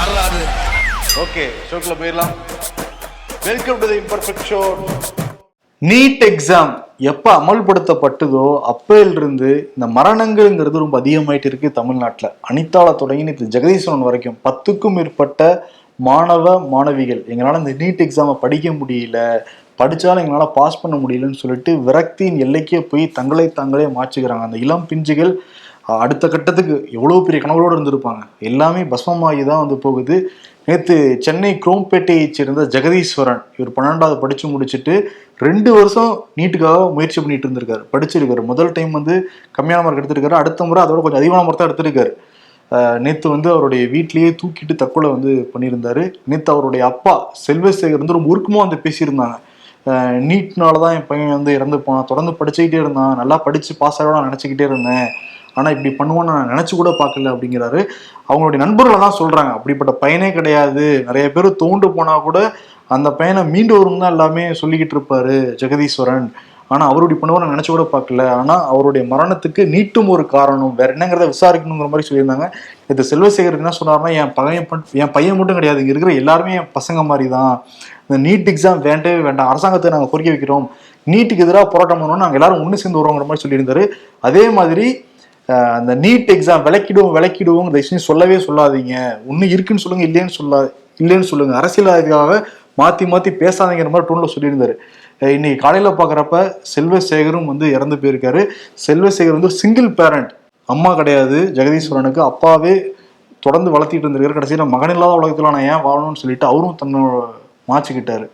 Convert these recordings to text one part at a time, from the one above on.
யாராது ஓகே ஷோக்குள்ள போயிடலாம். Welcome to the imperfect show NEET exam எப்ப அமல்படுத்தப்பட்டதோ அப்பையிலிருந்து இந்த மரணங்கள்ங்கிறது ரொம்ப அதிகமாயிட்டு இருக்கு தமிழ்நாட்டில். அனிதால தொடங்கி நேற்று ஜெகதீஸ்வரன் வரைக்கும் பத்துக்கும் மேற்பட்ட மாணவ மாணவிகள். எங்களால் இந்த நீட் எக்ஸாமை படிக்க முடியல. படித்தாலும் எங்களால் பாஸ் பண்ண முடியலன்னு சொல்லிட்டு விரக்தியின் எல்லைக்கே போய் தங்களை தாங்களே மாச்சுக்கிறாங்க அந்த இளம் பிஞ்சுகள் அடுத்த கட்டத்துக்கு எவ்வளோ பெரிய கனவுகளோடு இருந்திருப்பாங்க. எல்லாமே பஸ்மமாகி தான் வந்து போகுது. நேற்று சென்னை குரோம்பேட்டையை சேர்ந்த ஜெகதீஸ்வரன் இவர் பன்னெண்டாவது படித்து முடிச்சுட்டு ரெண்டு வருஷம் நீட்டுக்காக முயற்சி பண்ணிட்டு இருந்திருக்காரு. படிச்சிருக்காரு. முதல் டைம் வந்து கம்மியான மார்க் எடுத்திருக்காரு. அடுத்த முறை அதோட கொஞ்சம் அதிகமான மார்க் தான் எடுத்திருக்காரு. நேற்று வந்து அவருடைய வீட்லேயே தூக்கிட்டு தற்கொலை வந்து பண்ணியிருந்தாரு. நேற்று அவருடைய அப்பா செல்வசேகர் வந்து ரொம்ப உருக்கமாக வந்து பேசியிருந்தாங்க. நீட்னால தான் என் பையன் வந்து இறந்து போனான். தொடர்ந்து படிச்சுக்கிட்டே இருந்தான். நல்லா படித்து பாஸ் ஆகிட நினச்சிக்கிட்டே இருந்தேன். ஆனால் இப்படி பண்ணுவான்னு நான் நினச்சி கூட பார்க்கல அப்படிங்கிறாரு. அவங்களுடைய நண்பர்களை தான் சொல்கிறாங்க அப்படிப்பட்ட பையனே கிடையாது. நிறைய பேர் தோண்டு போனால் கூட அந்த பையனை மீண்டு வரும் தான் எல்லாமே சொல்லிக்கிட்டு இருப்பாரு ஜெகதீஸ்வரன். ஆனால் அவருடைய இப்படி பண்ணுவார் நான் நினச்சி கூட பார்க்கல. ஆனால் அவருடைய மரணத்துக்கு நீட்டும் ஒரு காரணம். வேற என்னங்கிறத விசாரிக்கணுங்கிற மாதிரி சொல்லியிருந்தாங்க. இது செல்வசேகர் என்ன சொன்னார்னா என் பையன் பண்- என் பையன் மட்டும் கிடையாது. இங்கே இருக்கிற எல்லாருமே என் பசங்க மாதிரி தான் இந்த நீட் எக்ஸாம் வேண்டவே வேண்டாம். அரசாங்கத்தை நாங்கள் கோரிக்கை வைக்கிறோம். நீட்டுக்கு எதிராக போராட்டம் பண்ணணும் நாங்கள் எல்லாரும் ஒன்று சேர்ந்து வருவோங்கிற மாதிரி சொல்லியிருந்தாரு. அதே மாதிரி அந்த நீட் எக்ஸாம் விளக்கிடுவோம் விளக்கிடுவோம் தயவுசெய்து சொல்லவே சொல்லாதீங்க. ஒன்றும் இருக்குன்னு சொல்லுங்க இல்லைன்னு சொல்லா இல்லைன்னு சொல்லுங்க. அரசியல்வாதிகளாக மாற்றி மாற்றி பேசாதீங்கிற மாதிரி டோனில் சொல்லியிருந்தாரு. இன்னைக்கு காலையில் பார்க்குறப்ப செல்வசேகரும் வந்து இறந்து போயிருக்காரு. செல்வசேகர் வந்து சிங்கிள் பேரண்ட் அம்மா கிடையாது ஜெகதீஸ்வரனுக்கு. அப்பாவே தொடர்ந்து வளர்த்திட்டு இருந்திருக்காரு கடைசியில் மகன் இல்லாத உலகத்தில் நான் ஏன் வாழணும்னு சொல்லிட்டு அவரும் தன்னோட மாச்சிக்கிட்டாரு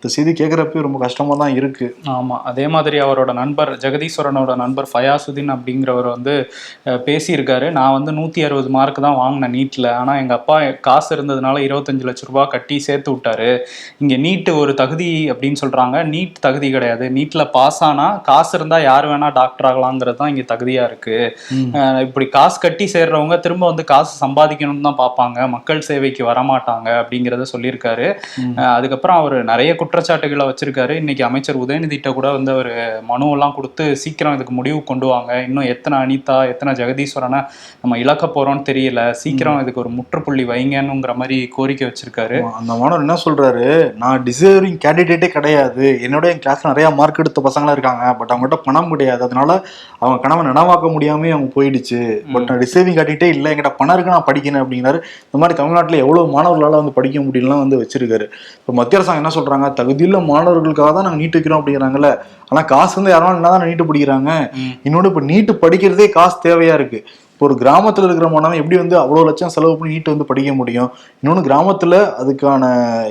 இந்த செய்தி கேட்குறப்ப ரொம்ப கஷ்டமா தான் இருக்கு. ஆமா அதே மாதிரி அவரோட நண்பர் ஜெகதீஸ்வரனோட நண்பர் ஃபயாசுதீன் அப்படிங்கிறவர் வந்து பேசியிருக்காரு. நான் வந்து நூற்றி அறுபது மார்க் தான் வாங்கினேன் நீட்டில் ஆனால் எங்கள் அப்பா காசு இருந்ததுனால இருபத்தஞ்சு லட்ச ரூபா கட்டி சேர்த்து விட்டாரு. இங்கே நீட்டு ஒரு தகுதி அப்படின்னு சொல்கிறாங்க நீட் தகுதி கிடையாது. நீட்டில் பாஸ் ஆனால் காசு இருந்தால் யார் வேணால் டாக்டர் ஆகலாங்கிறது தான் இங்கே தகுதியாக இருக்குது இப்படி காசு கட்டி சேர்றவங்க திரும்ப வந்து காசு சம்பாதிக்கணும்னு தான் பார்ப்பாங்க. மக்கள் சேவைக்கு வரமாட்டாங்க அப்படிங்கிறத சொல்லியிருக்காரு. அதுக்கப்புறம் அவர் நிறைய குற்றச்சாட்டுகளை வச்சிருக்காரு. இன்னைக்கு அமைச்சர் உதயநிதிட்ட கூட வந்து அவர் மனுவெல்லாம் கொடுத்து சீக்கிரம் இதுக்கு முடிவு கொண்டு வாங்க. இன்னும் எத்தனை அனிதா எத்தனை ஜெகதீஸ்வரனை நம்ம இழக்க போறோம்னு தெரியல. சீக்கிரம் இதுக்கு ஒரு முற்றுப்புள்ளி வைங்கன்னுங்கிற மாதிரி கோரிக்கை வச்சிருக்காரு. அந்த மாணவர் என்ன சொல்றாரு? நான் டிசர்விங் கேண்டிடேட்டே கிடையாது. என்னோட என் கிளாஸ்ல நிறைய மார்க் எடுத்த பசங்களா இருக்காங்க. பட் அவங்ககிட்ட பணம் கிடையாது. அதனால அவங்க கனவை நனவாக்க முடியாம அவங்க போயிடுச்சு. பட் நான் டிசர்விங் கேண்டிடேட்டே இல்லை. என்கிட்ட பணம் இருக்கு நான் படிக்கணும் அப்படிங்கிறாரு. இந்த மாதிரி தமிழ்நாட்டில் எவ்வளவு மாணவர்களால வந்து படிக்க முடியலாம் வந்து வச்சிருக்காரு. இப்போ மத்திய அரசாங்கம் என்ன சொல்றாங்க? தகுதியுள்ள மாணவர்களுக்காக தான் நாங்கள் நீட் வைக்கிறோம் அப்படிங்கிறாங்கல்ல. ஆனா காசு வந்து யாரும் என்ன தான் நீட்டு படிக்கிறாங்க. இன்னொன்று இப்போ நீட்டு படிக்கிறதே காசு தேவையா இருக்கு. இப்போ ஒரு கிராமத்துல இருக்கிற மாணவன் எப்படி வந்து அவ்வளோ லட்சம் செலவு பண்ணி நீட் வந்து படிக்க முடியும்? இன்னொன்று கிராமத்துல அதுக்கான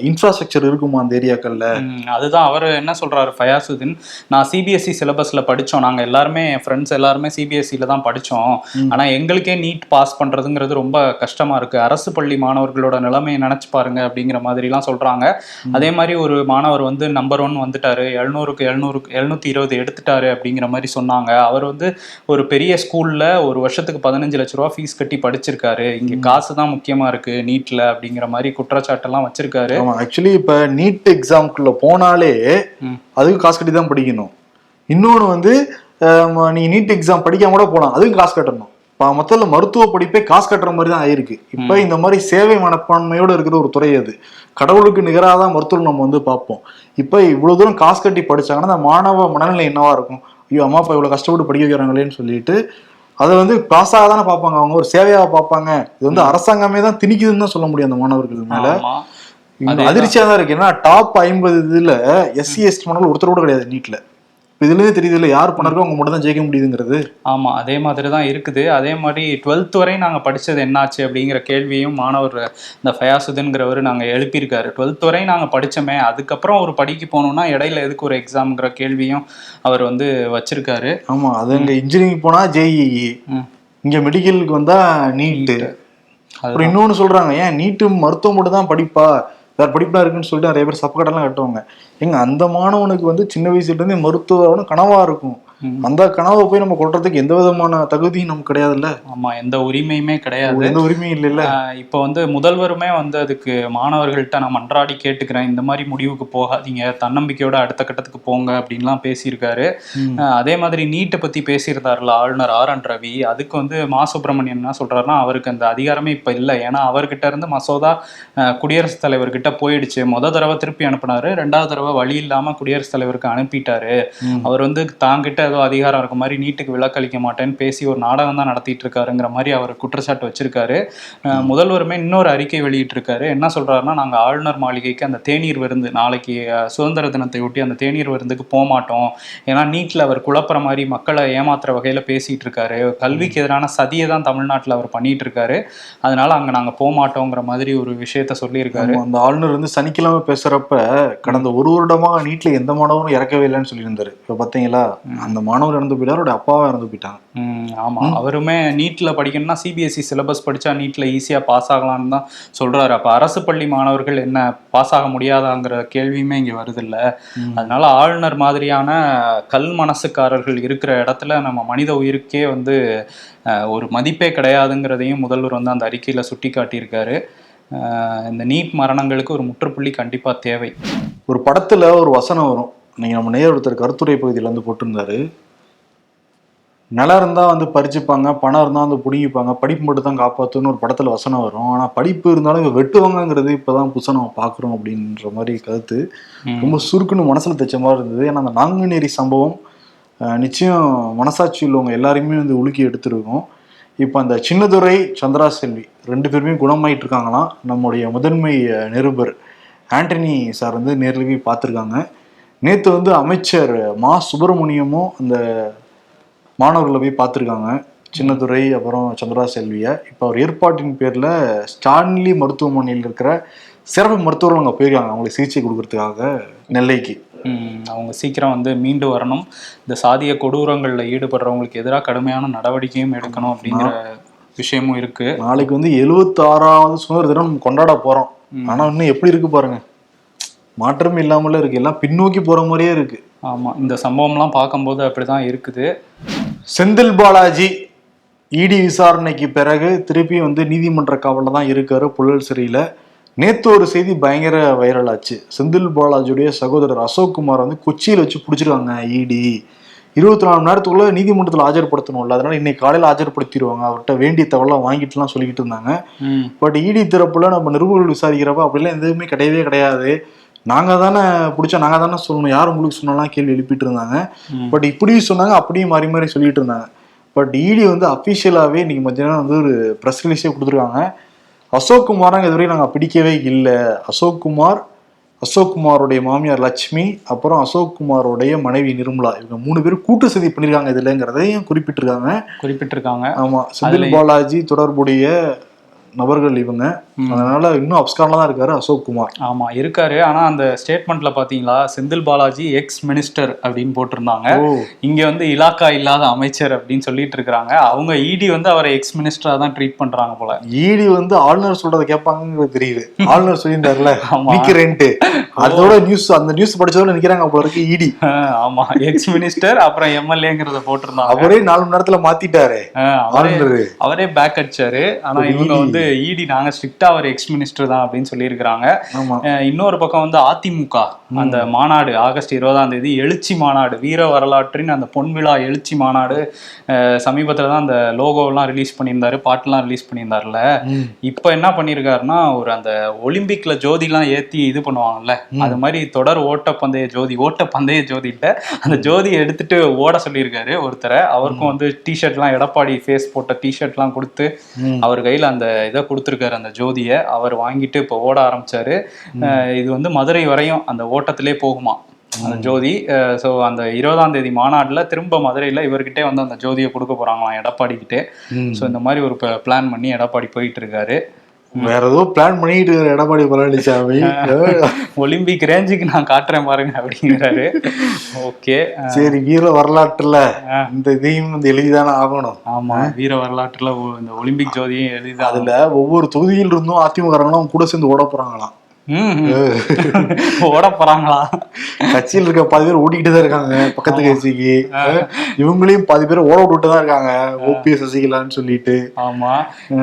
இன்ஃப்ராஸ்ட்ரக்சர் இருக்குமா அந்த ஏரியாக்கள்ல? அதுதான். அவர் என்ன சொல்றாரு? ஃபயாசுதீன் நான் சிபிஎஸ்சி சிலபஸ்ல படிச்சோம். நாங்க எல்லாருமே என் ஃப்ரெண்ட்ஸ் எல்லாருமே சிபிஎஸ்சியில தான் படிச்சோம். ஆனா எங்களுக்கே நீட் பாஸ் பண்றதுங்கிறது ரொம்ப கஷ்டமா இருக்கு. அரசு பள்ளி மாணவர்களோட நிலைமையை நினைச்சு பாருங்க அப்படிங்கிற மாதிரிலாம் சொல்றாங்க. அதே மாதிரி ஒரு மாணவர் வந்து நம்பர் ஒன் வந்துட்டாரு. எழுநூறுக்கு எழுநூறுக்கு எழுநூத்தி இருபது எடுத்துட்டாரு அப்படிங்கிற மாதிரி சொன்னாங்க. அவர் வந்து ஒரு பெரிய ஸ்கூல்ல ஒரு வருஷத்துக்கு பதினஞ்சு லட்ச ரூபா ஃபீஸ் கட்டி படிச்சிருக்காரு. இங்க காசு தான் முக்கியமா இருக்கு நீட்ல அப்படிங்கிற மாதிரி குற்றச்சாட்டெல்லாம் வச்சிருக்காரு. ஆக்சுவலி இப்ப நீட் எக்ஸாம்குள்ள போனாலே. அதுக்கு காசு கட்டி தான் படிக்கணும். இன்னொன்று வந்து நீ நீட் எக்ஸாம் படிக்காம கூட போகலாம் அதுக்கும் காசு கட்டணும். இப்போ மொத்தத்துல மருத்துவ படிப்பே காசு கட்டுற மாதிரி தான் ஆயிருக்கு. இப்போ இந்த மாதிரி சேவை மனப்பான்மையோட இருக்கிற ஒரு துறை அது. கடவுளுக்கு நிகராக தான் மருத்துவம் நம்ம வந்து பார்ப்போம். இப்போ இவ்வளவு தூரம் காசு கட்டி படிச்சாங்கன்னா அந்த மாணவ மனநிலை என்னவா இருக்கும்? ஐயோ அம்மா அப்பா இவ்வளவு கஷ்டப்பட்டு படிக்க வைக்கிறாங்களேன்னு சொல்லிட்டு அதை வந்து காசாக தானே பார்ப்பாங்க அவங்க. ஒரு சேவையாக பார்ப்பாங்க. இது வந்து அரசாங்கமே தான் திணிக்குதுன்னு தான் சொல்ல முடியும் அந்த மாணவர்கள் மேல. ஆமா. இன்னும் அதிர்ச்சியா தான் இருக்கு. ஏன்னா டாப் ஐம்பது இதுல எஸ்சி எஸ்டி மாணவர்கள் ஒருத்தர் கூட கிடையாது நீட்ல இதுலயே தெரியுது இல்ல யார் பண்ணாருக்கோ அவங்க மட்டும் தான் ஜெயிக்க முடியுதுங்கிறது. ஆமா அதே மாதிரி தான் இருக்குது. அதே மாதிரி டுவெல்த் வரை நாங்க படிச்சது என்னாச்சு அப்படிங்கிற கேள்வியும் மாணவர் இந்த ஃபயாசுதன்கிறவர் நாங்க எழுப்பியிருக்காரு. டுவெல்த் வரை நாங்க படிச்சோமே அதுக்கப்புறம் ஒரு படிக்க போகணும்னா இடையில எதுக்கு ஒரு எக்ஸாம்ங்கிற கேள்வியும் அவர் வந்து வச்சிருக்காரு. ஆமா அது அங்க இன்ஜினியரிங் போனா ஜேஇஇ ம். இங்க மெடிக்கலுக்கு வந்தா நீட்டு. அப்புறம் இன்னொன்னு சொல்றாங்க ஏன் நீட்டு மருத்துவம் மட்டும் தான் படிப்பா? வேறு படிப்பா இருக்குன்னு சொல்லிட்டு நிறைய பேர் சப்பக்கட்டெல்லாம் கட்டுவாங்க. எங்க அந்த மாணவனுக்கு வந்து சின்ன வயசுலேருந்தே இருந்தே கனவாக கனவா இருக்கும். அந்த கனவை போய் நம்ம கொள்றதுக்கு எந்த விதமான தகுதியும் நமக்கு கிடையாதுல்ல? ஆமா எந்த உரிமையுமே கிடையாது. எந்த உரிமையும் இல்லைல்ல? இப்போ வந்து முதல்வருமே வந்து அதுக்கு மாணவர்கள்ட்ட நான் மன்றாடி கேட்டுக்கிறேன். இந்த மாதிரி முடிவுக்கு போகாதீங்க. தன்னம்பிக்கையோட அடுத்த கட்டத்துக்கு போங்க அப்படின்லாம் பேசியிருக்காரு. அதே மாதிரி நீட்டை பத்தி பேசியிருந்தாருல ஆளுநர் ஆர். என். ரவி. அதுக்கு வந்து மா. சுப்பிரமணியன் என்ன சொல்றாருன்னா அவருக்கு அந்த அதிகாரமே இப்ப இல்லை. ஏன்னா அவர்கிட்ட இருந்து மசோதா குடியரசுத் தலைவர்கிட்ட போயிடுச்சு. முத தடவை திருப்பி அனுப்புனாரு. ரெண்டாவது தடவை வழி இல்லாம குடியரசுத் தலைவருக்கு அனுப்பிட்டாரு. அவர் வந்து தாங்கிட்ட ஏதோ அதிகாரம் இருக்க மாதிரி நீட்டுக்கு விலக்களிக்க மாட்டேன்னு பேசி ஒரு நாடகம் தான் நடத்திட்டு இருக்காருங்கிற மாதிரி அவர் குற்றச்சாட்டு வச்சிருக்காரு. முதல்வருமே இன்னொரு அறிக்கை வெளியிட்டிருக்காரு. என்ன சொல்றாருன்னா நாங்க ஆளுநர் மாளிகைக்கு அந்த தேநீர் விருந்து நாளைக்கு சுதந்திர தினத்தை ஒட்டி அந்த தேநீர் விருந்துக்கு போக மாட்டோம். ஏன்னா நீட்ல அவர் குழப்புற மாதிரி மக்களை ஏமாத்துற வகையில பேசிட்டு இருக்காரு கல்விக்கு எதிரான சதியை தான் தமிழ்நாட்டுல அவர் பண்ணிட்டு இருக்காரு அதனால அங்க நாங்க போக மாட்டோங்கிற மாதிரி ஒரு விஷயத்த சொல்லியிருக்காரு. அந்த ஆளுநர் வந்து சனிக்கிழமை பேசுறப்ப கடந்த ஒரு வருடமா நீட்ல எந்த மாணவரும் இறக்கவே இல்லைன்னு சொல்லியிருந்தாரு. இப்ப பாத்தீங்களா? அந்த மாணவர் இறந்து போயிட்டாரு அவருடைய அப்பாவும் இறந்து போயிட்டாங்க. ம், ஆமா. அவருமே நீட்ல படிக்கணும்னா சிபிஎஸ்சி சிலபஸ் படிச்சா நீட்ல ஈஸியா பாஸ் ஆகலாம்னு தான் சொல்றாரு. அப்ப அரசு பள்ளி மாணவர்கள் என்ன பாஸ் ஆக முடியாதாங்கிற கேள்வியுமே இங்க வருது இல்ல அதனால ஆளுநர் மாதிரியான கல் மனசுக்காரர்கள் இருக்கிற இடத்துல நம்ம மனித உயிருக்கே வந்து ஒரு மதிப்பே கிடையாதுங்கிறதையும் முதல்வர் வந்து அந்த அறிக்கையில சுட்டி காட்டியிருக்காரு இந்த நீட் மரணங்களுக்கு ஒரு முற்றுப்புள்ளி கண்டிப்பா தேவை. ஒரு படத்துல ஒரு வசனம் வரும். நீங்க நம்ம நேர் ஒருத்தர் கருத்துரை பகுதியில வந்து போட்டிருந்தாரு. நிலம் இருந்தா வந்து பறிச்சுப்பாங்க பணம் இருந்தா வந்து பிடிங்கிப்பாங்க படிப்பு மட்டும் தான் காப்பாத்துன்னு ஒரு படத்துல வசனம் வரும். ஆனா படிப்பு இருந்தாலும் வெட்டுவாங்கங்கிறது இப்பதான் புதுசா நம்ம பாக்குறோம் அப்படின்ற மாதிரி கருத்து. ரொம்ப சுருக்குன்னு மனசுல தைச்ச மாதிரி இருந்தது. ஏன்னா அந்த நாங்குநேரி சம்பவம் நிச்சயம் மனசாட்சி உள்ளவங்க எல்லாரையுமே வந்து உலுக்கி எடுத்திருக்கும். இப்போ அந்த சின்னதுரை சந்திரா செல்வி ரெண்டு பேருமே குணமாயிட்டு இருக்காங்களாம். நம்முடைய முதன்மை நிருபர் ஆண்டனி சார் வந்து நேரில் போய் பார்த்துருக்காங்க. நேற்று வந்து அமைச்சர் மா சுப்பிரமணியமும் அந்த மாணவர்களை போய் பார்த்துருக்காங்க. சின்னதுரை அப்புறம் சந்திரா செல்வியை இப்போ அவர் ஏற்பாட்டின் பேரில் ஸ்டான்லி மருத்துவமனையில் இருக்கிற சிறப்பு மருத்துவர்கள் அங்கே போயிருக்காங்க. அவங்களுக்கு சிகிச்சை கொடுக்கறதுக்காக நெல்லைக்கு. அவங்க சீக்கிரம் வந்து மீண்டு வரணும். இந்த சாதிய கொடூரங்கள்ல ஈடுபடுறவங்களுக்கு எதிராக கடுமையான நடவடிக்கையும் எடுக்கணும் அப்படிங்கிற விஷயமும் இருக்கு. நாளைக்கு வந்து எழுபத்தி ஆறாவது சுதந்திர தினம் கொண்டாட போறோம். ஆனா இன்னும் எப்படி இருக்கு பாருங்க. மாற்றம் இல்லாமல இருக்கு. எல்லாம் பின்னோக்கி போற மாதிரியே இருக்கு. ஆமா இந்த சம்பவம்லாம் பார்க்கும்போது அப்படிதான் இருக்குது. செந்தில் பாலாஜி இடி விசாரணைக்கு பிறகு திருப்பி வந்து நீதிமன்ற காவலில் தான் இருக்காரு புழல் சிறையில். நேத்து ஒரு செய்தி பயங்கர வைரல் ஆச்சு. செந்தில் பாலாஜியுடைய சகோதரர் அசோக் குமார் வந்து கொச்சியில் வச்சு பிடிச்சிருக்காங்க இடி. இருபத்தி நாலு மணி நேரத்துக்குள்ள நீதிமன்றத்தில் ஆஜர்படுத்தணும்ல. அதனால இன்னைக்கு காலையில் ஆஜர்படுத்திடுவாங்க. அவர்கிட்ட வேண்டிய தகவலாம் வாங்கிட்டுலாம் சொல்லிக்கிட்டு இருந்தாங்க. பட் இடி தரப்புல நம்ம நிருபர்கள் விசாரிக்கிறப்ப அப்படிலாம் எதுவுமே கிடையவே கிடையாது. நாங்க தானே பிடிச்சா நாங்க தானே சொல்லணும். யார் உங்களுக்கு சொன்னாலாம் கேள்வி எழுப்பிட்டு இருந்தாங்க. பட் இப்படியும் சொன்னாங்க அப்படியும் மாறி மாறி சொல்லிட்டு இருந்தாங்க பட் இடி வந்து அஃபிஷியலாகவே இன்னைக்கு மத்தியானம் வந்து ஒரு ப்ரெஸ் ரிலீஸே கொடுத்துருக்காங்க. அசோக் குமாராங்க இதுவரை நாங்கள் பிடிக்கவே இல்லை. அசோக் குமார் அசோக் குமாரோடைய மாமியார் லட்சுமி அப்புறம் அசோக் குமாரோடைய மனைவி நிர்மலா. இவங்க மூணு பேரும் கூட்டு சதி பண்ணிருக்காங்க இதுலங்கிறதையும் குறிப்பிட்டிருக்காங்க. குறிப்பிட்டிருக்காங்க. ஆமா. செந்தில் பாலாஜி தொடர்புடைய நபர்கள் இவங்க. அதனால இன்னும் அப்ஸ்கார்ல தான் இருக்காரு அசோக் குமார். ஆமா இருக்காரு. ஆனா அந்த ஸ்டேட்மெண்ட்ல பாத்தீங்களா செந்தில் பாலாஜி எக்ஸ் மினிஸ்டர் அப்படின்னு போட்டிருந்தாங்க. இங்க வந்து இலாக்கா இல்லாத அமைச்சர் அப்படின்னு சொல்லிட்டு இருக்காங்க அவங்க இடி வந்து அவரை எக்ஸ் மினிஸ்டரா தான் ட்ரீட் பண்றாங்க போல. ஈடி வந்து ஆளுநர் சொல்றத கேட்பாங்கிறது தெரியுது. ஆளுநர் சொல்லியிருந்தாருல. நிக்கிறேன்ட்டு. அதோட நியூஸ் அந்த நியூஸ் படிச்சதோட நிக்கிறாங்க போல இருக்கு இடி ஆஹ் ஆமா. எக்ஸ் மினிஸ்டர் அப்புறம் எம்எல்ஏங்கிறத போட்டிருந்தாங்க. அவரே நாலு மணி நேரத்துல மாத்திட்டாரு. ஆளுநர். அவரே பேக் அடிச்சாரு. ஆனா இவங்க வந்து இடி நாங்க ஸ்ட்ரிக்டா அவர் எக்ஸ் மினிஸ்டர் தான் அப்படின்னு சொல்லியிருக்கிறாங்க. இன்னொரு பக்கம் வந்து அதிமுக அந்த மாநாடு ஆகஸ்ட் இருபதாம் தேதி எழுச்சி மாநாடு வீர வரலாற்றின் அந்த பொன்விழா எழுச்சி மாநாடு சமீபத்துல தான் அந்த லோகோலாம் ரிலீஸ் பண்ணியிருந்தாரு பாட்டுலாம் ரிலீஸ் பண்ணியிருந்தாருல. இப்போ என்ன பண்ணியிருக்காருன்னா ஒரு அந்த ஒலிம்பிக்ல ஜோதிலாம் ஏத்தி இது பண்ணுவாங்கல்ல அது மாதிரி தொடர் ஓட்டப்பந்தய ஜோதி ஓட்டப்பந்தய ஜோதி இல்ல அந்த ஜோதியை எடுத்துட்டு ஓட சொல்லியிருக்காரு ஒருத்தரை. அவருக்கும் வந்து டிஷர்ட்லாம் எடப்பாடி ஃபேஸ் போட்ட டிஷர்ட்லாம் கொடுத்து. அவர் கையில அந்த இதை கொடுத்துருக்காரு அந்த ஜோதியை அவர் வாங்கிட்டு இப்போ ஓட ஆரம்பிச்சாரு. இது வந்து மதுரை வரையும் அந்த ஓட்டத்திலே போகுமா? அந்த ஜோதி. ஸோ அந்த இருபதாம் தேதி மாநாடுல திரும்ப மதுரையில இவர்கிட்டே வந்து அந்த ஜோதியை கொடுக்க போறாங்களாம் எடப்பாடி கிட்டே. ஸோ இந்த மாதிரி ஒரு பிளான் பண்ணி எடப்பாடி போயிட்டு இருக்காரு. வேற ஏதோ பிளான் பண்ணிட்டு இருக்காரு எடப்பாடி பழனிசாமி ஒலிம்பிக் ரேஞ்சுக்கு நான் காட்டுறேன் பாருங்க அப்படிங்கிறாரு. ஓகே சரி வீர வரலாற்றுல இந்த இதையும் வந்து எழுதிதானே ஆகணும். ஆமா வீர வரலாற்றுல இந்த ஒலிம்பிக் ஜோதியும் எளிதா அதுல ஒவ்வொரு தொகுதியில் இருந்தும் அதிமுக கூட சேர்ந்து ஓட போறாங்களாம். ஓட போறாங்களா? கட்சியில் இருக்க பாதி பேர் ஓடிக்கிட்டு தான் இருக்காங்க பக்கத்து கட்சிக்கு. இவங்களையும் பாதி பேர் ஓட விட்டுட்டு தான் இருக்காங்க ஓபிஎஸ் சசிகலான்னு சொல்லிட்டு. ஆமா.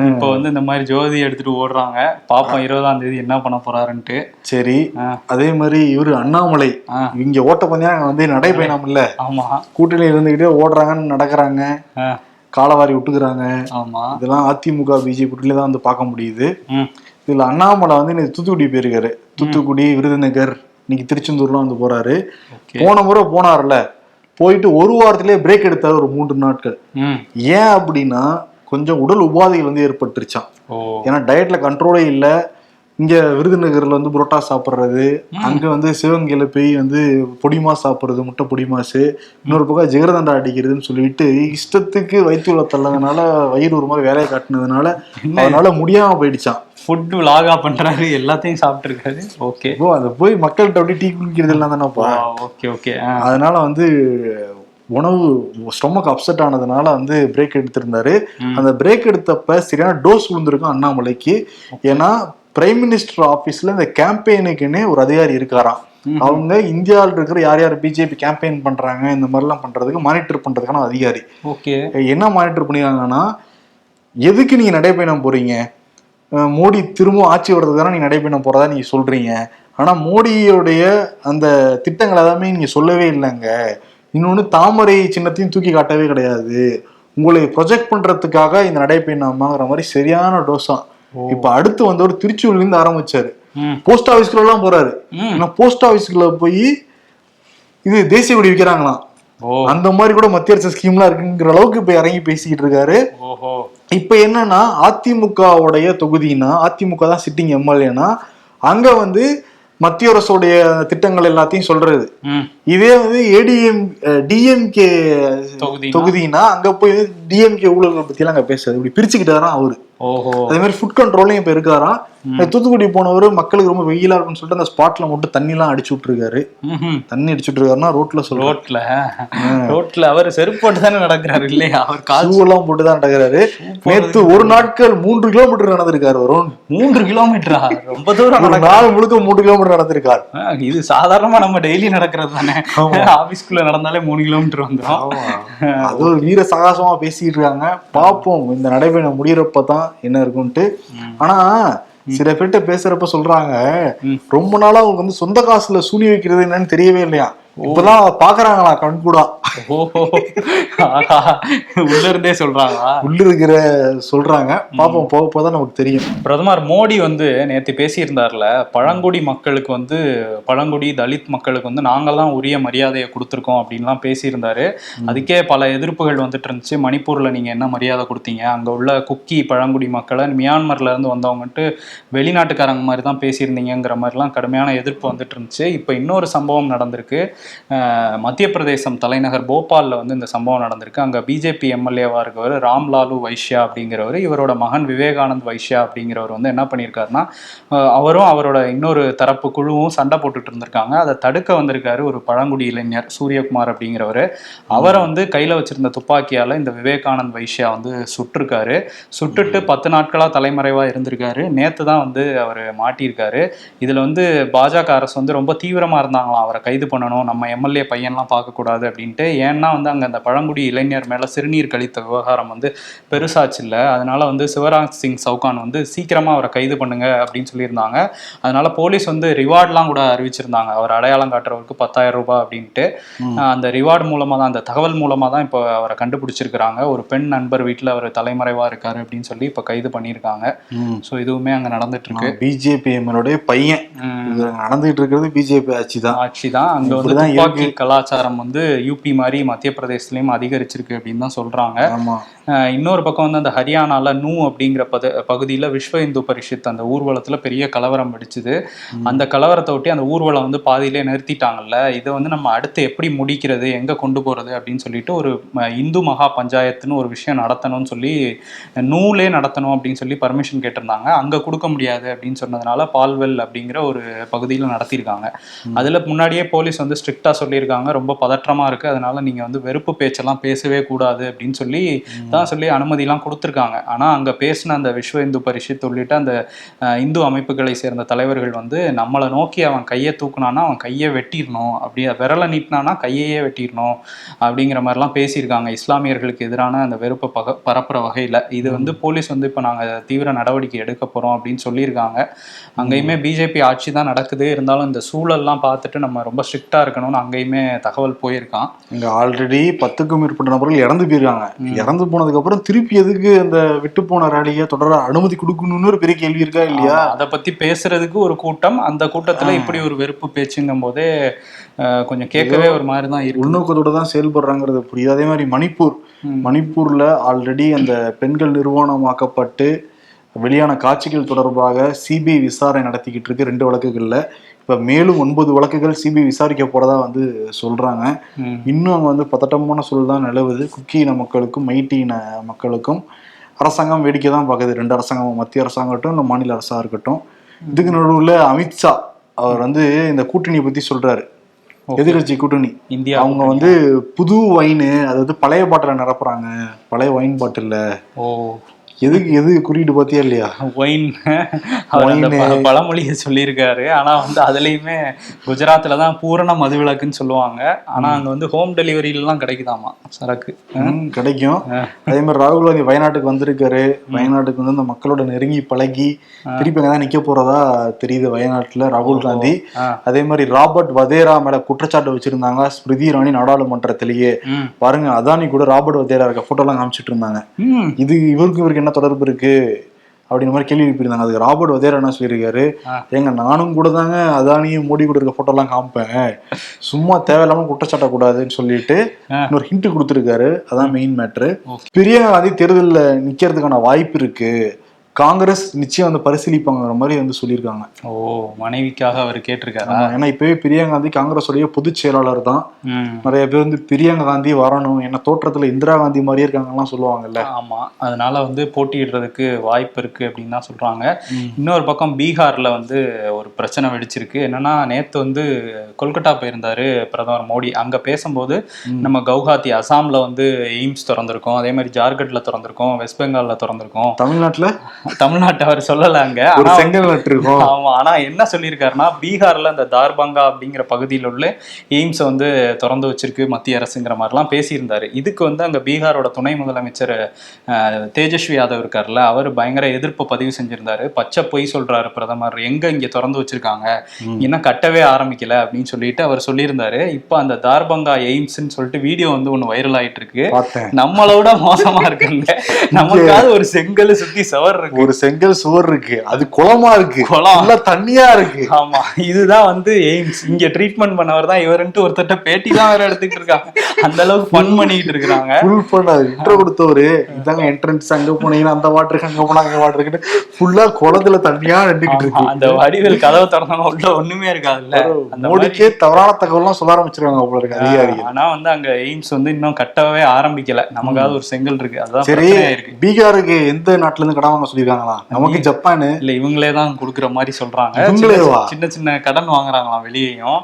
இப்போ வந்து இந்த மாதிரி ஜோதி எடுத்துட்டு ஓடுறாங்க. பாப்போம் இருபதாம் தேதி என்ன பண்ண போறாருன்ட்டு. சரி. அதே மாதிரி இவரு அண்ணாமலை. இங்க ஓட்ட பந்தயம் வந்து நடைபயணம் இல்ல. ஆமா. கூட்டணியில இருந்துகிட்டே ஓடுறாங்கன்னு நடக்கிறாங்க. காலவாரி விட்டுக்கிறாங்க. ஆமா. இதெல்லாம் அதிமுக பிஜேபி தான் வந்து பார்க்க முடியுது. ம். இதுல அண்ணாமலை வந்து இன்னைக்கு தூத்துக்குடி போயிருக்காரு. தூத்துக்குடி விருதுநகர் இன்னைக்கு திருச்செந்தூர்லாம் வந்து போறாரு. போன முறை போனார்ல. போயிட்டு ஒரு வாரத்திலேயே பிரேக் எடுத்தாரு ஒரு மூன்று நாட்கள். ஏன் அப்படின்னா கொஞ்சம் உடல் உபாதைகள் வந்து ஏற்பட்டுருச்சான் ஏன்னா டயட்ல கண்ட்ரோலே இல்லை. இங்க விருதுநகர்ல வந்து புரோட்டா சாப்பிட்றது அங்க வந்து சிவகங்கையில போய் வந்து பொடிமா சாப்பிட்றது முட்டை பொடிமாசு இன்னொரு பக்கம் ஜிகரதண்டா அடிக்கிறதுன்னு சொல்லிட்டு இஷ்டத்துக்கு வயிற்றுல தள்ளதுனால வயிறு ஒரு மாதிரி வேலையை காட்டினதுனால அதனால முடியாம போயிடுச்சான் ஃபுட் விலாகா பண்றாரு எல்லாத்தையும் சாப்பிட்டு இருக்காரு ஓகே இப்போ அதை போய் மக்கள்கிட்ட அப்படியே டீ குடிக்கிறது எல்லாம் தானேப்பா ஓகே ஓகே அதனால வந்து உணவு ஸ்டொமக் அப்செட் ஆனதுனால வந்து பிரேக் எடுத்திருந்தாரு. அந்த பிரேக் எடுத்தப்ப சரியான டோஸ் விழுந்திருக்கும் அண்ணாமலைக்கு. ஏன்னா பிரைம் மினிஸ்டர் ஆபீஸ்ல இந்த கேம்பெயினுக்குன்னே ஒரு அதிகாரி இருக்காராம். அவங்க இந்தியாவில் இருக்கிற யார் யார் பிஜேபி கேம்பெயின் பண்றாங்க இந்த மாதிரிலாம் பண்றதுக்கு மானிட்டர் பண்றதுக்கான அதிகாரி. ஓகே. என்ன மானிட்டர் பண்ணிருக்காங்கன்னா எதுக்கு நீங்க நடைபயணம் போறீங்க? அஹ் மோடி திரும்ப ஆட்சி வர்றதுக்கு தானே நீங்க நடைபயணம் போறதா நீங்க சொல்றீங்க? ஆனா மோடியோடைய அந்த திட்டங்கள் எல்லாமே நீங்க சொல்லவே இல்லைங்க. இன்னொன்னு தாமரை சின்னத்தையும் தூக்கி காட்டவே கிடையாது. உங்களை ப்ரொஜெக்ட் பண்றதுக்காக இந்த நடைபயணமாங்கிற மாதிரி சரியான டோஸாம் இப்ப அடுத்து வந்தவர் திருச்சூர்ல இருந்து ஆரம்பிச்சாரு. போஸ்ட் ஆபீஸ்க்குள்ள எல்லாம் போறாரு. ஆனா போஸ்ட் ஆபீஸ்க்குள்ள போய் இது தேசிய கொடி விற்கிறாங்களாம் அந்த மாதிரி கூட மத்திய அரசு ஸ்கீம்லாம் இருக்குங்கிற அளவுக்கு இப்ப இறங்கி பேசிக்கிட்டு இருக்காரு. இப்ப என்னன்னா அதிமுகவுடைய தொகுதினா அதிமுக தான் சிட்டிங் எம்எல்ஏனா அங்க வந்து மத்திய அரசுடைய திட்டங்கள் எல்லாத்தையும் சொல்றது. இதே வந்து ஏடிஎம் டிஎம்கே தொகுதி தொகுதினா? அங்க போய் டிஎம்கே ஊழல்கள் பத்தி எல்லாம் அங்க பேசுறது. இப்படி பிரிச்சுக்கிட்டாராம் அவரு. அதே மாதிரி ஃபுட் கண்ட்ரோலையும் இப்போ இருக்காராம். தூத்துக்குடி போனவர் மக்களுக்கு ரொம்ப வெயிலா இருக்கும்னு சொல்லிட்டு அந்த ஸ்பாட்ல மட்டும் தண்ணி எல்லாம் அடிச்சு விட்டுருக்காரு. தண்ணி அடிச்சுட்டு இருக்காருன்னா ரோட்ல ரோட்ல? ரோட்ல அவர் செருப்பு போட்டு தானே நடக்கிறாரு இல்லையா? அவர் ஷூ எல்லாம் போட்டு தான் நடக்கிறாரு நேத்து ஒரு நாட்கள் மூன்று கிலோமீட்டர் நடந்திருக்காரு வருண் மூன்று கிலோமீட்டரா ரொம்ப தூரம் நாள் முழுக்க மூன்று கிலோமீட்டர் நடந்திருக்காரு. இது சாதாரணமா நம்ம டெய்லி நடக்கிறது தானே. ஆபீஸ்க்குள்ள நடந்தாலே மூணு கிலோமீட்டர் வந்துடும் அது ஒரு வீர சகாசமா பேசிட்டு இருக்காங்க. பாப்போம் இந்த நடைபயணம் முடியறப்பதான் என்ன இருக்கும்ட்டு ஆனா சில பேர்கிட்ட பேசுறப்ப சொல்றாங்க ரொம்ப நாளா அவங்க வந்து சொந்த காசுல சூனி வைக்கிறது என்னன்னு தெரியவே இல்லையா? இப்பதான் பாக்குறாங்களா கண்கூடா ஓஹோ ஆஹா, உள்ள இருந்தே சொல்றாங்களா? உள்ள இருக்கிற சொல்றாங்க. பாப்போம் போக போதான் நமக்கு தெரியும். பிரதமர் மோடி வந்து நேத்து பேசியிருந்தார்ல பழங்குடி மக்களுக்கு வந்து பழங்குடி தலித் மக்களுக்கு வந்து நாங்கள் தான் உரிய மரியாதையை கொடுத்துருக்கோம் அப்படின்லாம் பேசியிருந்தாரு. அதுக்கே பல எதிர்ப்புகள் வந்துட்டு இருந்துச்சு. மணிப்பூர்ல நீங்க என்ன மரியாதை கொடுத்தீங்க? அங்க உள்ள குக்கி பழங்குடி மக்களை மியான்மர்ல இருந்து வந்தவங்கட்டு வெளிநாட்டுக்காரங்க மாதிரி தான் பேசியிருந்தீங்கிற மாதிரிலாம் கடுமையான எதிர்ப்பு வந்துட்டு இருந்துச்சு. இப்போ இன்னொரு சம்பவம் நடந்திருக்கு. மத்திய பிரதேசம் தலைநகர் போபால்ல வந்து இந்த சம்பவம் நடந்திருக்கு. அங்க பிஜேபி எம்எல்ஏவா இருக்கவர் ராம்லாலு வைஷ்யா அப்படிங்கிறவர் இவரோட மகன் விவேகானந்த் வைஷ்யா அப்படிங்கிறவர் வந்து என்ன பண்ணியிருக்காருன்னா அவரும் அவரோட இன்னொரு தரப்பு குழுவும் சண்டை போட்டுட்டு இருந்திருக்காங்க. அதை தடுக்க வந்திருக்காரு ஒரு பழங்குடி இளைஞர் சூரியகுமார் அப்படிங்கிறவர். அவரை வந்து கையில வச்சிருந்த துப்பாக்கியால இந்த விவேகானந்த் வைஷ்யா வந்து சுட்டிருக்காரு. சுட்டுட்டு பத்து நாட்களா தலைமறைவா இருந்திருக்காரு. நேத்து தான் வந்து அவர் மாட்டியிருக்காரு. இதுல வந்து பாஜக அரசு வந்து ரொம்ப தீவிரமா இருந்தாங்களாம். அவரை கைது பண்ணணும் நம்ம எம்எல்ஏ பையன்லாம் பார்க்கக்கூடாது அப்படின்ட்டு. ஏன்னா வந்து அங்க அந்த பழங்குடி இளைஞர் மேல சிறுநீர் கழித்த விவகாரம் வந்து பெருசாச்சு இல்ல. அதனால வந்து சிவராஜ் சிங் சவுகான் வந்து சீக்கிரமா அவரை கைது பண்ணுங்க அப்படின்னு சொல்லியிருந்தாங்க. அதனால போலீஸ் வந்து ரிவார்ட்லாம் கூட அறிவிச்சிருந்தாங்க. அவர் அடையாளம் காட்டுறவருக்கு பத்தாயிரம் ரூபாய் அப்படின்ட்டு. அந்த ரிவார்டு மூலமா தான் அந்த தகவல் மூலமா தான் இப்போ அவரை கண்டுபிடிச்சிருக்கிறாங்க. ஒரு பெண் நண்பர் வீட்டுல அவர் தலைமறைவா இருக்காரு அப்படின்னு சொல்லி இப்போ கைது பண்ணியிருக்காங்க. ஸோ இதுவுமே அங்க நடந்துட்டு இருக்கு பிஜேபி எம்எல்ஏடைய பையன். நடந்துகிட்டு இருக்கிறது பிஜேபி ஆட்சி தான். ஆட்சி தான். அங்க வந்து துப்பாக்கி கலாச்சாரம் வந்து யூபி மாதிரி மத்திய பிரதேசலயும் அதிகரிச்சிருக்கு அப்படின்னு தான் சொல்றாங்க. ஆமா. இன்னொரு பக்கம் வந்து அந்த ஹரியானால நூ அப்படிங்கிற பத பகுதியில் விஸ்வ இந்து பரிஷத் அந்த ஊர்வலத்தில் பெரிய கலவரம் வெடிச்சுது. அந்த கலவரத்தை ஒட்டி அந்த ஊர்வலம் வந்து பாதியிலே நிறுத்திட்டாங்கல்ல. இதை வந்து நம்ம அடுத்து எப்படி முடிக்கிறது எங்கே கொண்டு போகிறது அப்படின்னு சொல்லிட்டு ஒரு இந்து மகா பஞ்சாயத்துன்னு ஒரு விஷயம் நடத்தணும்னு சொல்லி நூலே நடத்தணும் அப்படின்னு சொல்லி பர்மிஷன் கேட்டிருந்தாங்க. அங்கே கொடுக்க முடியாது அப்படின்னு சொன்னதுனால பால்வெல் அப்படிங்கிற ஒரு பகுதியில் நடத்தியிருக்காங்க. அதில் முன்னாடியே போலீஸ் வந்து ஸ்ட்ரிக்டா சொல்லியிருக்காங்க. ரொம்ப பதற்றமா இருக்கு. அதனால நீங்க வந்து வெறுப்பு பேச்செல்லாம் பேசவே கூடாது அப்படின்னு சொல்லி தான் சொல்லி அனுமதிலாம் கொடுத்துருக்காங்க. ஆனா அங்க பேசின அந்த விஸ்வ இந்து பரிஷத் உள்ளிட்ட அந்த இந்து அமைப்புகளை சேர்ந்த தலைவர்கள் வந்து நம்மளை நோக்கி அவன் கையை தூக்குனானா அவன் கையை வெட்டிடணும். அப்படியே விரலை நீட்டினானா கையையே வெட்டிடணும் அப்படிங்கிற மாதிரிலாம் பேசியிருக்காங்க. இஸ்லாமியர்களுக்கு எதிரான அந்த வெறுப்பை பக பரப்புற வகையில். இது வந்து போலீஸ் வந்து இப்போ நாங்கள் தீவிர நடவடிக்கை எடுக்க போகிறோம் அப்படின்னு சொல்லியிருக்காங்க. அங்கேயுமே பிஜேபி ஆட்சி தான் நடக்குது இருந்தாலும் இந்த சூழல்லாம் பார்த்துட்டு நம்ம ரொம்ப ஸ்ட்ரிக்டாக இருக்கணும்னு அங்கேயுமே தகவல் போயிருக்கான். இங்க ஆல்ரெடி பத்துக்கும் மேற்பட்ட நபர்கள் இறந்து போயிருக்காங்க. இறந்து போனதுக்கு அப்புறம் திருப்பி எதுக்கு அந்த விட்டு போன ரேலியை தொடர அனுமதி கொடுக்கணும்னு ஒரு பெரிய கேள்வி இருக்கா இல்லையா? அதை பத்தி பேசுறதுக்கு ஒரு கூட்டம். அந்த கூட்டத்துல இப்படி ஒரு வெறுப்பு பேச்சுங்கும் போதே கொஞ்சம் கேட்கவே ஒரு மாதிரி தான் இருக்கு. உள்நோக்கத்தோட தான் செயல்படுறாங்கிறது புரியுது. அதே மாதிரி மணிப்பூர். மணிப்பூர்ல ஆல்ரெடி அந்த பெண்கள் நிர்வாணமாக்கப்பட்டு வெளியான காட்சிகள் தொடர்பாக சிபிஐ விசாரணை நடத்திக்கிட்டு இருக்கு ரெண்டு வழக்குகள்ல. இப்ப மேலும் ஒன்பது வழக்குகள் சிபிஐ விசாரிக்க போறதா வந்து சொல்றாங்க. இன்னும் அங்க வந்து பதட்டமான சூழல் தான் நிலவுது. குக்கி இன மக்களுக்கும் மைட்டி இன மக்களுக்கும் அரசாங்கம் வேடிக்கை தான் பார்க்குது. ரெண்டு அரசாங்கம் மத்திய அரசாங்கம் இருக்கட்டும் இல்லை மாநில அரசாக இருக்கட்டும். இதுக்கு நடுவுல அமித்ஷா அவர் வந்து இந்த கூட்டணியை பத்தி சொல்றாரு. எதிர்கட்சி கூட்டணி. இந்தியா அவங்க வந்து புது வைனு அதாவது பழைய பாட்டில நிரப்புறாங்க. பழைய வைன் பாட்டில்ல ஓ. எதுக்கு எது குறியீடு பாத்தியா இல்லையா? ஒயின் பழமொழியை சொல்லியிருக்காரு. ஆனா வந்து அதுலயுமே குஜராத்ல தான் பூரண மதுவிலக்குன்னு சொல்லுவாங்க. ஆனா அங்க வந்து ஹோம் டெலிவரிலாம் கிடைக்குதாமா சரக்கு? கிடைக்கும். அதே மாதிரி ராகுல் காந்தி வயநாட்டுக்கு வந்திருக்காரு. வயநாட்டுக்கு வந்து அந்த மக்களோட நெருங்கி பழகி திருப்பி அங்கதான் நிக்க போறதா தெரியுது வயநாட்டுல ராகுல் காந்தி. அதே மாதிரி ராபர்ட் வதேரா மேல குற்றச்சாட்டு வச்சிருந்தாங்க ஸ்மிருதி இரானி நாடாளுமன்றத்திலேயே. பாருங்க அதானி கூட ராபர்ட் வதேரா இருக்க போட்டோ எல்லாம் காமிச்சிட்டு இருந்தாங்க. இது இவருக்கு இவருக்கு என்ன தொடர்பு இருக்கு? அப்படின்ற மாதிரி கேள்வி எழுப்பியிருந்தாங்க. அதுக்கு ராபர்ட் வதேரா என்ன சொல்லியிருக்காரு. ஏங்க நானும் கூட தாங்க அதானியும் மோடி கூட இருக்க போட்டோ எல்லாம் காமிப்பேன். சும்மா தேவையில்லாம குற்றச்சாட்ட கூடாதுன்னு சொல்லிட்டு. இன்னொரு ஹிண்ட் கொடுத்துருக்காரு. அதான் மெயின் மேட்ரு. பிரியங்கா காந்தி தேர்தலில் நிக்கிறதுக்கான வாய்ப்பு இருக்கு. காங்கிரஸ் நிச்சயம் வந்து பரிசீலிப்பாங்கிற மாதிரி வந்து சொல்லியிருக்காங்க. ஓ மனைவிக்காக அவர் கேட்டிருக்காரா? ஏன்னா இப்பவே பிரியங்கா காந்தி காங்கிரஸுடைய பொதுச் செயலாளர் தான். நிறைய பேர் வந்து பிரியங்கா காந்தி வரணும் என்ன தோற்றத்துல இந்திரா காந்தி மாதிரியே இருக்காங்கலாம் சொல்லுவாங்கல்ல. ஆமா அதனால வந்து போட்டியிடுறதுக்கு வாய்ப்பு இருக்கு அப்படின்னு தான் சொல்றாங்க. இன்னொரு பக்கம் பீகார்ல வந்து ஒரு பிரச்சனை வெடிச்சிருக்கு. என்னன்னா நேத்து வந்து கொல்கட்டா போயிருந்தாரு பிரதமர் மோடி. அங்க பேசும்போது நம்ம கவுஹாத்தி அசாம்ல வந்து எய்ம்ஸ் திறந்திருக்கோம் அதே மாதிரி ஜார்க்கண்ட்ல திறந்திருக்கோம் வெஸ்ட் பெங்கால்ல திறந்திருக்கோம். தமிழ்நாட்டுல? தமிழ்நாட்டை அவர் சொல்லல அங்க. ஒரு ஆனா செங்கல் நட்டு இருக்கும். ஆமா ஆனா என்ன சொல்லியிருக்காருன்னா பீகார்ல இந்த தார்பங்கா அப்படிங்கிற பகுதியில் உள்ள எய்ம்ஸை வந்து திறந்து வச்சிருக்கு மத்திய அரசுங்கிற மாதிரிலாம் பேசியிருந்தாரு. இதுக்கு வந்து அங்க பீகாரோட துணை முதலமைச்சர் தேஜஸ்வி யாதவ் இருக்கார்ல அவர் பயங்கர எதிர்ப்பு பதிவு செஞ்சிருந்தாரு. பச்சை பொய் சொல்றாரு பிரதமர். எங்க இங்க திறந்து வச்சிருக்காங்க? இன்னும் கட்டவே ஆரம்பிக்கல அப்படின்னு சொல்லிட்டு அவர் சொல்லியிருந்தாரு. இப்போ அந்த தார்பங்கா எய்ம்ஸ்ன்னு சொல்லிட்டு வீடியோ வந்து ஒன்று வைரல் ஆயிட்டு இருக்கு. நம்மளோட மோசமா இருக்குங்க. நமக்காவது ஒரு செங்கல் சுத்தி சவர் இருக்கு ஒரு செங்கல் சுவர் இருக்கு. அது குளமா இருக்கு. குளம். தண்ணியா இருக்கு. ஆமா. இதுதான் வந்து எய்ம்ஸ். இங்க ட்ரீட்மெண்ட் பண்ணவர் தான் இவருன்ட்டு ஒருத்தட்ட பேட்டி தான் வேற எடுத்துக்கிட்டு இருக்காங்க. அந்த அளவுக்கு ஃபன் பண்ணிட்டு இருக்காங்க ஃபுல் பண்ண இன்ட்ரோ கொடுத்தவரு. இதாங்க என்ட்ரன்ஸ் அங்க போனீங்கன்னா அந்த வாட்டர் இருக்கு அங்க போனா அங்க வாட்டர் இருக்குன்னு ஃபுல்லா குளத்துல தண்ணியா நின்றுகிட்டு இருக்கு. அந்த வடிவேல் கதவை திறந்தாங்க உள்ள ஒண்ணுமே இருக்காதுல்ல. மோடிக்கே தவறான தகவல்லாம் சொல்ல ஆரம்பிச்சிருக்காங்க போல இருக்கு அதிகாரிகள். ஆனா வந்து அங்க எய்ம்ஸ் வந்து இன்னும் கட்டவே ஆரம்பிக்கல. நமக்காவது ஒரு செங்கல் இருக்கு. அதுதான் சரி பீகாருக்கு எந்த நாட்டுல இருந்து கடன் வாங்க சொல்லிருக்காங்களா நமக்கு ஜப்பானு. இல்ல இவங்களே தான் கொடுக்குற மாதிரி சொல்றாங்க? சின்ன சின்ன- கடன் வாங்குறாங்களாம் வெளியேயும்.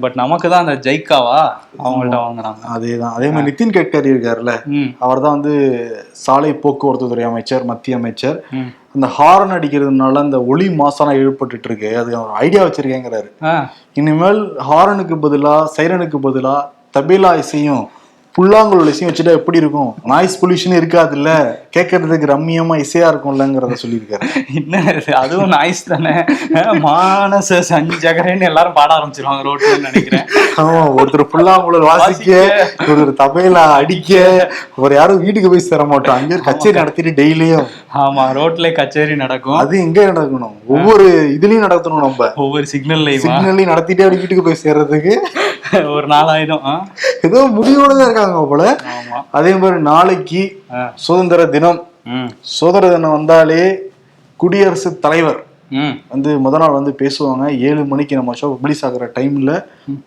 பட் நமக்கு தான் அந்த ஜைக்காவா அவங்கள்ட்ட வாங்குறாங்க. அதேதான். அதே மாதிரி நிதின் கட்கரி இருக்காருல்ல அவர் தான் வந்து சாலை போக்குவரத்து துறை அமைச்சர் மத்திய அமைச்சர். அந்த ஹாரன் அடிக்கிறதுனால அந்த ஒளி மாசம் ஏற்பட்டுட்டு இருக்கு அது ஒரு ஐடியா வச்சிருக்கேங்கிறாரு. இனிமேல் ஹாரனுக்கு பதிலா சைரனுக்கு பதிலா தபேலா இசையும் புல்லாங்குழல் இசையும் வச்சுட்டா எப்படி இருக்கும்? நாய்ஸ் பொல்யூஷன் இருக்காதுல்ல. கேட்கறதுக்கு ரம்மியமா இசையா இருக்கும்லங்கிறத சொல்லியிருக்காரு. என்ன? அதுவும் நாய்ஸ் தானே. மானச சஞ்சகரேன்னு எல்லாரும் பாட ஆரம்பிச்சிருவாங்க ரோட்ல நினைக்கிறேன். ஆமா ஒருத்தர் புல்லாங்குழல் வாசிக்க ஒருத்தர் தபேலா அடிக்க ஒரு யாரும் வீட்டுக்கு போய் சேர மாட்டோம். அங்கே கச்சேரி நடத்திட்டு டெய்லியும். ஆமா ரோட்ல கச்சேரி நடக்கும். அது எங்க நடக்கணும்? ஒவ்வொரு இதுலயும் நடத்தணும் நம்ம. ஒவ்வொரு சிக்னல்லையுமா சிக்னல்லையும் நடத்திட்டே அப்படி வீட்டுக்கு போய் சேர்றதுக்கு. ஒரு நாலாயிரம்? ஏதோ முடிவோட தான் இருக்காங்க போல. அதே மாதிரி நாளைக்கு. சுதந்திர தினம். சுதந்திர தினம் வந்தாலே குடியரசுத் தலைவர் வந்து முத நாள் வந்து பேசுவாங்க. ஏழு மணிக்கு நம்ம ஷோ பப்ளிஷ் ஆகுற டைம்ல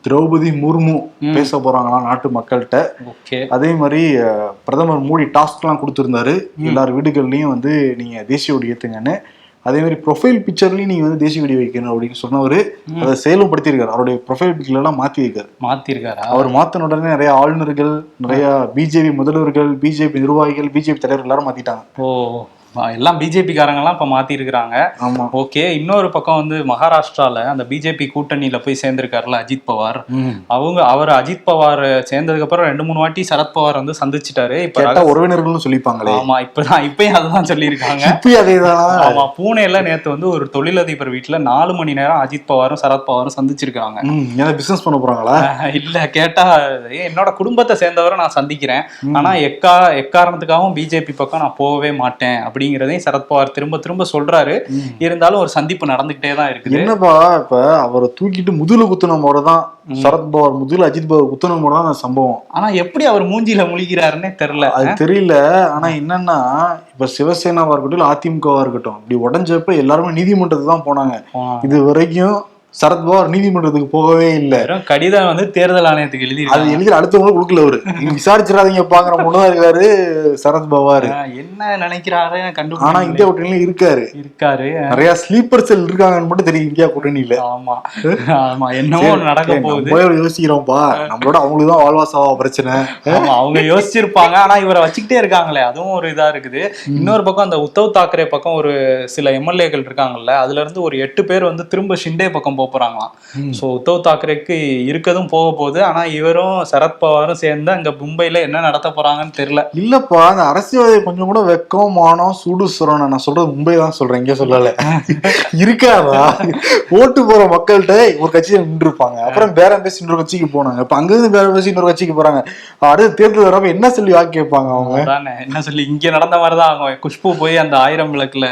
திரௌபதி முர்மு பேச போறாங்களாம் நாட்டு மக்கள்கிட்ட. அதே மாதிரி பிரதமர் மோடி டாஸ்க்லாம் கொடுத்துருந்தாரு. எல்லார் வீடுகள்லயும் வந்து நீங்க தேசிய கொடி ஏத்துங்கன்னு. அதே மாதிரி ப்ரொஃபைல் பிக்சர்லயும் நீங்க வந்து தேசிய கொடி வைக்கணும் அப்படின்னு சொன்னவர் அதை செயலும் படுத்தியிருக்காரு அவருடைய ப்ரொஃபைல் பிக்சர் எல்லாம் மாத்தி இருக்காரு மாத்திருக்காரா? அவர் மாத்தின உடனே நிறைய ஆளுநர்கள் நிறைய பிஜேபி முதல்வர்கள் பிஜேபி நிர்வாகிகள் பிஜேபி தலைவர்கள் எல்லாரும் மாத்திட்டாங்க. ஓ. எல்லாம் பிஜேபி காரங்கெல்லாம் இப்ப மாத்தி இருக்கிறாங்க ஆமா. ஓகே இன்னொரு பக்கம் வந்து மகாராஷ்டிரால அந்த பிஜேபி கூட்டணியில போய் சேர்ந்திருக்காருல அஜித் பவார். அவங்க அவர் அஜித் பவார் சேர்ந்ததுக்கு அப்புறம் ரெண்டு மூணு வாட்டி சரத் பவார் வந்து சந்திச்சிட்டாரு. இப்ப கேட்டா உறவினர்கள்னு சொல்லிப்பாங்களே. ஆமா இப்பதான் இப்பயும் அதுதான் சொல்லியிருக்காங்க. இப்பயும் ஆமா பூனேல நேத்து வந்து ஒரு தொழிலதிபர் வீட்டுல நாலு மணி நேரம் அஜித் பவாரும் சரத் பவாரும் சந்திச்சிருக்காங்க ஏன்னா பிசினஸ் பண்ண போறாங்களா? இல்ல கேட்டா என்னோட குடும்பத்தை சேர்ந்தவரை நான் சந்திக்கிறேன். ஆனா எக்கா எக்காரணத்துக்காகவும் பிஜேபி பக்கம் நான் போகவே மாட்டேன். அப்படிங்கிறதையும் சரத்பவார் திரும்ப திரும்ப சொல்றாரு. இருந்தாலும் ஒரு சந்திப்பு நடந்துகிட்டே தான் இருக்குது. என்னப்பா இப்ப அவரை தூக்கிட்டு முதுகுல குத்துன முறை தான் சரத்பவார் முதுகுல அஜித் பவார் குத்துன முறை தான் சம்பவம். ஆனா எப்படி அவர் மூஞ்சில முழிக்கிறாருன்னே தெரியல. அது தெரியல. ஆனா என்னன்னா இப்ப சிவசேனாவா இருக்கட்டும் அதிமுகவா இருக்கட்டும் இப்படி உடஞ்சப்ப எல்லாருமே நீதிமன்றத்துக்கு தான் போனாங்க. இது வரைக்கும் சரத்பவார் நீதிமன்றத்துக்கு போகவே இல்லை. கடிதம் வந்து தேர்தல் ஆணையத்துக்கு எழுதி அது எழுதி அடுத்தவங்களும் கொடுக்கல அவரு. நீங்க விசாரிச்சிடாதீங்க பாக்குற முன்னதா இருக்காரு சரத் பவார். என்ன நினைக்கிறாரு ஆனா கண்டுபிடிக்க இந்தியா கூட்டணியில இருக்காரு. இருக்காரு. நிறைய ஸ்லீப்பர் செல் இருக்காங்கன்னு மட்டும் தெரியும் இந்தியா கூட்டணியில. ஆமா. ஆமா ஒண்ணு நடக்க போகுது. யோசிக்கிறோம்ப்பா நம்மளோட அவங்களுக்கு தான் வாழ்வாசாவா பிரச்சனை. அவங்க யோசிச்சிருப்பாங்க. ஆனா இவரை வச்சுக்கிட்டே இருக்காங்களே அதுவும் ஒரு இதா இருக்குது. இன்னொரு பக்கம் அந்த உத்தவ் தாக்கரே பக்கம் ஒரு சில எம்எல்ஏக்கள் இருக்காங்கல்ல அதுல இருந்து ஒரு எட்டு பேர் வந்து திரும்ப ஷிண்டே பக்கம் போக போறாங்களாம். சோ உத்தவ் தாக்கரேக்கு இருக்கதும் போக போகுது. ஆனா இவரும் சரத்பவாரும் சேர்ந்து அங்க மும்பைல என்ன நடத்த போறாங்கன்னு தெரியல. இல்லப்பா அந்த அரசியல்வாதி கொஞ்சம் கூட வெக்கம் மானம் சூடு சுரணம். நான் சொல்றது மும்பை தான் சொல்றேன் இங்க சொல்லல. இருக்காதா? ஓட்டு போற மக்கள்கிட்ட ஒரு கட்சியில நின்று இருப்பாங்க அப்புறம் பேரம் பேசி இன்னொரு கட்சிக்கு போனாங்க. இப்ப அங்க இருந்து பேரம் பேசி இன்னொரு கட்சிக்கு போறாங்க. அடுத்து தேர்தல் வரப்ப என்ன சொல்லி வாக்கு கேட்பாங்க அவங்க? என்ன சொல்லி இங்க நடந்த மாதிரிதான் அவங்க குஷ்பு போய் அந்த ஆயிரம் விளக்குல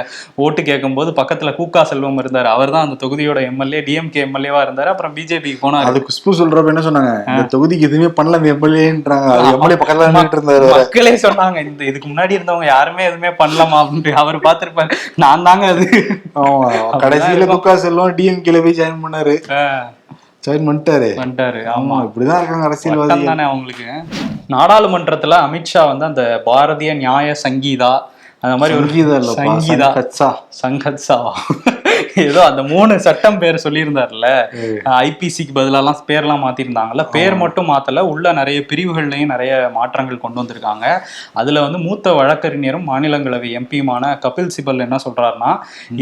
ஓட்டு கேட்கும்போது பக்கத்துல கூக்கா செல்வம் இருந்தாரு. அவர் தான் அந்த தொகுதியோட எம்எல்ஏ டிஎம்கே எம்எல்ஏவா இருந்தாரு. அப்புறம் பிஜேபிக்கு போனாரு. அது குஷ்பு சொல்றப்ப என்ன சொன்னாங்க? இந்த தொகுதிக்கு எதுவுமே பண்ணல இந்த எம்எல்ஏன்றாங்க எம்எல்ஏ பக்கத்துல இருந்தாரு. மக்களே சொன்னாங்க இந்த இதுக்கு முன்னாடி இருந்தவங்க யாருமே எதுவுமே பண்ணலாமா அப்படின்ட்டு. அவர் பார்த்திருப்பாரு. நான் தாங்க அது. கடைசியில குக்கா செல்வம் டிஎம்கேல போய் ஜாயின் பண்ணாரு. ஜாயின் பண்ணிட்டாரு. வந்துட்டாரு ஆமா இப்படிதான் இருக்காங்க அரசியல்வாதி தானே அவங்களுக்கு. நாடாளுமன்றத்துல அமித்ஷா வந்து அந்த பாரதிய நியாய சங்கீதா அந்த மாதிரி ஒரு சங்கீதா சங்கத்சாவா ஏதோ அந்த மூணு சட்டம் பேர் சொல்லியிருந்தார்ல. ஐபிசிக்கு பதிலாலாம் பேர்லாம் மாத்திருந்தாங்கல்ல. பேர் மட்டும் மாத்தல. உள்ள நிறைய பிரிவுகள்லையும் நிறைய மாற்றங்கள் கொண்டு வந்திருக்காங்க. அதுல வந்து மூத்த வழக்கறிஞரும் மாநிலங்களவை எம்பியுமான கபில் சிபல் என்ன சொல்றாருன்னா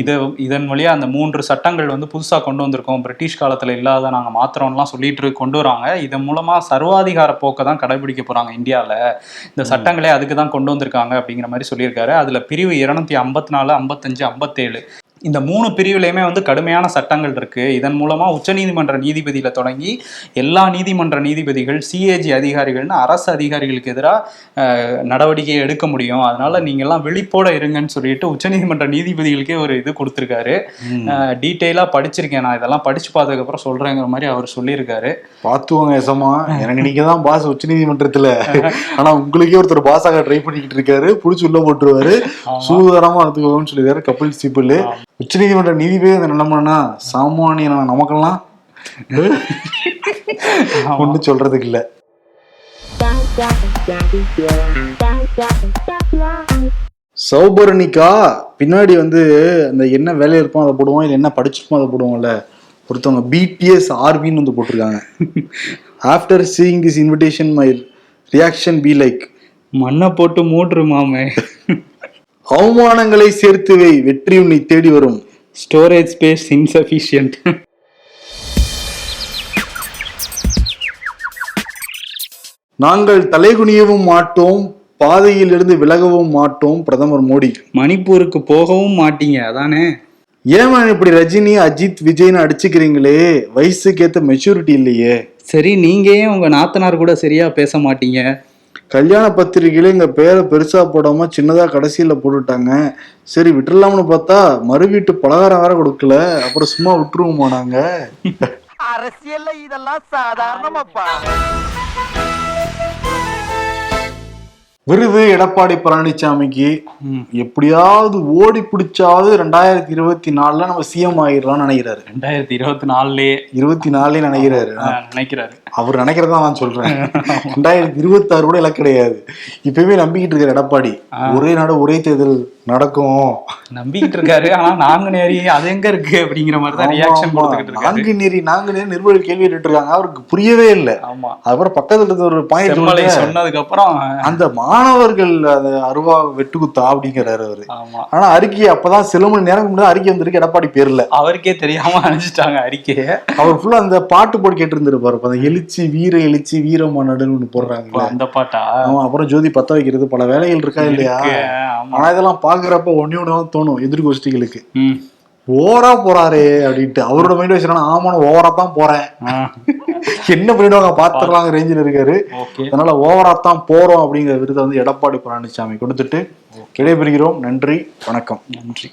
இது இதன் வழியா அந்த மூன்று சட்டங்கள் வந்து புதுசா கொண்டு வந்திருக்கோம். பிரிட்டிஷ் காலத்துல இல்லாத நாங்க மாத்திரம்லாம் சொல்லிட்டு கொண்டு வராங்க. இதன் மூலமா சர்வாதிகார போக்கை தான் கடைபிடிக்க போறாங்க இந்தியால. இந்த சட்டங்களே அதுக்கு தான் கொண்டு வந்திருக்காங்க அப்படிங்கிற மாதிரி சொல்லியிருக்காரு. அதுல பிரிவு இருநூத்தி ஐம்பத்தி நாலு ஐம்பத்தஞ்சு ஐம்பத்தேழு. இந்த மூணு பிரிவுலையுமே வந்து கடுமையான சட்டங்கள் இருக்கு. இதன் மூலமா உச்சநீதிமன்ற நீதிபதியில தொடங்கி எல்லா நீதிமன்ற நீதிபதிகள் சிஏஜி அதிகாரிகள்னு அரசு அதிகாரிகளுக்கு எதிராக நடவடிக்கை எடுக்க முடியும். அதனால நீங்க எல்லாம் விழிப்போட இருங்கன்னு சொல்லிட்டு உச்சநீதிமன்ற நீதிபதிகளுக்கே ஒரு இது கொடுத்துருக்காரு. டீட்டெயிலா படிச்சிருக்கேன் நான். இதெல்லாம் படிச்சு பார்த்ததுக்கு அப்புறம் சொல்றேங்கிற மாதிரி அவர் சொல்லியிருக்காரு. பாத்துவாங்க எசமா எனக்கு நீங்க தான் பாஸ் உச்ச நீதிமன்றத்துல. ஆனா உங்களுக்கே ஒருத்தர் பாஸாக ட்ரை பண்ணிக்கிட்டு இருக்காரு. புடிச்சு உள்ள போட்டுருவாரு. சூதாரமா எடுத்துக்கோன்னு சொல்லிடுறாரு கபில் சிபில். உச்ச நீதிமன்ற நீதிபதி அந்த நிலைமைனா சாமானியன நமக்கெல்லாம் ஒன்றும் சொல்றதுக்கு இல்ல. சௌபரணிக்கா பின்னாடி வந்து அந்த என்ன வேலையில இருப்போம் அதை போடுவோம் இல்லை என்ன படிச்சிருப்போம் அதை போடுவோம்ல ஒருத்தவங்க பிடிஎஸ் ஆர்பின்னு வந்து போட்டிருக்காங்க. After seeing this invitation my reaction be like மண்ணை போட்டு மூட்டுரு மாமே. அவமானங்களை சேர்த்து வை வெற்றி உன்னை தேடி வரும். ஸ்டோரேஜ் ஸ்பேஸ் இன்சஃபிஷியன்ட் நாங்கள் தலைகுனியவும் மாட்டோம் பாதையில் இருந்து விலகவும் மாட்டோம் பிரதமர் மோடி. மணிப்பூருக்கு போகவும் மாட்டீங்க அதானே? ஏமா இப்படி ரஜினி அஜித் விஜய்னு அடிச்சுக்கிறீங்களே? வயசுக்கு ஏத்த மெச்சூரிட்டி இல்லையே. சரி நீங்க ஏன் உங்க நாத்தனார் கூட சரியா பேச மாட்டீங்க. கல்யாண பத்திரிகையில எங்க பேரை பெருசா போடாம சின்னதா கடைசியில போட்டுட்டாங்க. சரி விட்டுறலாம்னு பார்த்தா மறு வீட்டு பலகாரம் வேற கொடுக்கல. அப்புறம் சும்மா விட்டுருவோமா நாங்க? அரசியல்ல இதெல்லாம் சாதாரணமாப்பா. விருது எடப்பாடி பழனிசாமிக்கு எப்படியாவது ஓடி பிடிச்சாவது ரெண்டாயிரத்தி இருபத்தி நாலுல நம்ம சிஎம் ஆயிடலாம்னு நினைக்கிறாரு. ரெண்டாயிரத்தி இருபத்தி நாலுலயே. இருபத்தி நாலுல நினைக்கிறாரு. நினைக்கிறாரு. அவர் நினைக்கிறதா நான் சொல்றேன். ரெண்டாயிரத்தி இருபத்தி ஆறு கூட இலக்கு கிடையாது. இப்பயுமே நம்பிக்கிட்டு இருக்காரு எடப்பாடி. ஒரே நாடு ஒரே தேர்தல் நடக்கும். நம்பிக்கிட்டு இருக்காரு. ஆனா நாங்குநேரி அது எங்க இருக்கு அப்படிங்கிற மாதிரி தான் ரியாக்ஷன் கொடுத்துக்கிட்டு இருக்காரு. நான்கு நெறி நிர்வாகிகள் கேள்வி கேட்டுட்டு இருக்காங்க. அவருக்கு புரியவே இல்லை. ஆமா. அதுக்கப்புறம் பக்கத்துல இருந்த ஒரு பாயிண்ட் சொன்னதுக்கு அப்புறம் அந்த மாணவர்கள் அந்த அருவா வெட்டுக்குத்தா அப்படிங்கிறாரு அவரு. ஆனா அறிக்கை அப்பதான் சில மணி நேரம் முன்னாடி அறிக்கை வந்திருக்கு எடப்பாடி பேர்ல. அவருக்கே தெரியாம அனுப்பிச்சிட்டாங்க அறிக்கையை. அவர் ஃபுல்லா அந்த பாட்டு போட்டு கேட்டு இருந்திருப்பாரு அந்த எழுச்சி வீர எழுச்சி வீரமானடுன்னு ஒண்ணு போடுறாங்க அந்த பாட்டா? ஆமா அப்புறம் ஜோதி பத்த வைக்கிறது பல வேலைகள் இருக்கா இல்லையா? ஆனா இதெல்லாம் பாக்குறப்ப ஒன்னே ஒண்ணு தோணும் எதிர்கோஷ்டிகளுக்கு ம். ஓவரா போறாரே அப்படின்ட்டு. அவரோட மைண்ட் வச்சுனா ஆமான ஓவரா தான் போறேன். என்ன பண்ணிடுவாங்க? பாத்துறாங்க ரேஞ்சில் இருக்காரு. அதனால ஓவரா தான் போறோம் அப்படிங்கிற விருதை வந்து எடப்பாடி பழனிசாமி கொடுத்துட்டு விடைபெறுகிறோம். நன்றி வணக்கம். நன்றி.